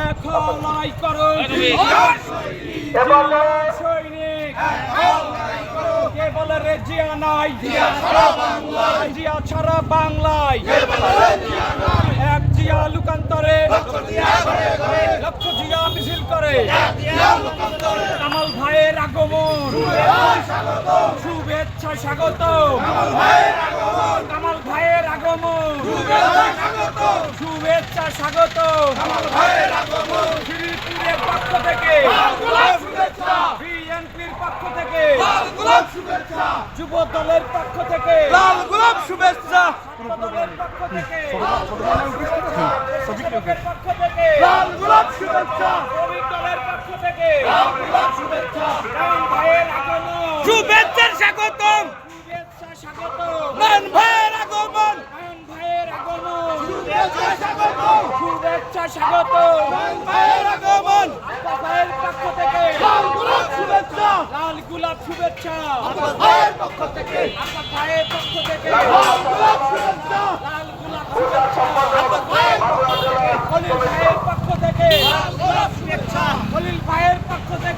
এখলাই করো সৈনিক কে বলে রে জিয়া নাই? জিয়া ছাড়া বাংলায়। লক্ষ জিয়া শুভেচ্ছা স্বাগত। কামাল ভাইয়ের আগমন। পক্ষ থেকে। বিএনপির পক্ষ থেকে। যুব দলের পক্ষ থেকে। লাল গোলাপ শুভেচ্ছা পক্ষ থেকে। পক্ষ থেকে লাল গোলাপ শুভেচ্ছা। শ্রমিক দলের পক্ষ থেকে। রাম ভাইয়ের আগমন। স্বাগতম। শুভেচ্ছা স্বাগত নয়ন ভাইয়ের আগমন। রাম ভাইয়ের আগমন। শুভেচ্ছা স্বাগতম। শুভেচ্ছা স্বাগত নয়ন ভাইয়ের আগমন। আব্বা ভাইয়ের পক্ষ থেকে। লাল গোলাপ শুভেচ্ছা। লাল গোলাপ শুভেচ্ছা। ভাইয়ের পক্ষ থেকে। ভাইয়ের পক্ষ থেকে। লাল গোলাপ শুভেচ্ছা লাল গোলাপ শুভেচ্ছা আব্বাস ভাইয়ের পক্ষ থেকে খলিল ভাইয়ের পক্ষ থেকে লাল গোলাপ শুভেচ্ছা খলিল ভাইয়ের পক্ষ থেকে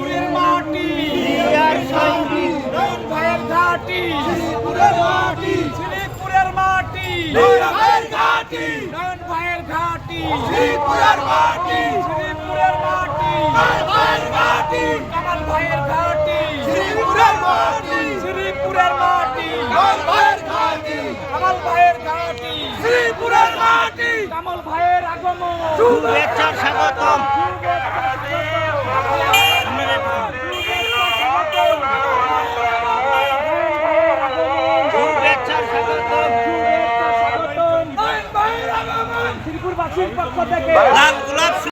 ঘাটি। নয়ন ভাইয়ের ঘাটি। শ্রীপুরের মাটি শ্রীপুরের মাটি ভাইয়ের ঘাটি। কামাল ভাইয়ের ঘাটি। শ্রীপুরের মাটি শ্রীপুরের মাটি নয়ন ভাইয়ের ঘাটি। কামাল ভাইয়ের ঘাটি। শ্রীপুরের মাটি কামাল ভাইয়ের আগমন। লাল গোলাপ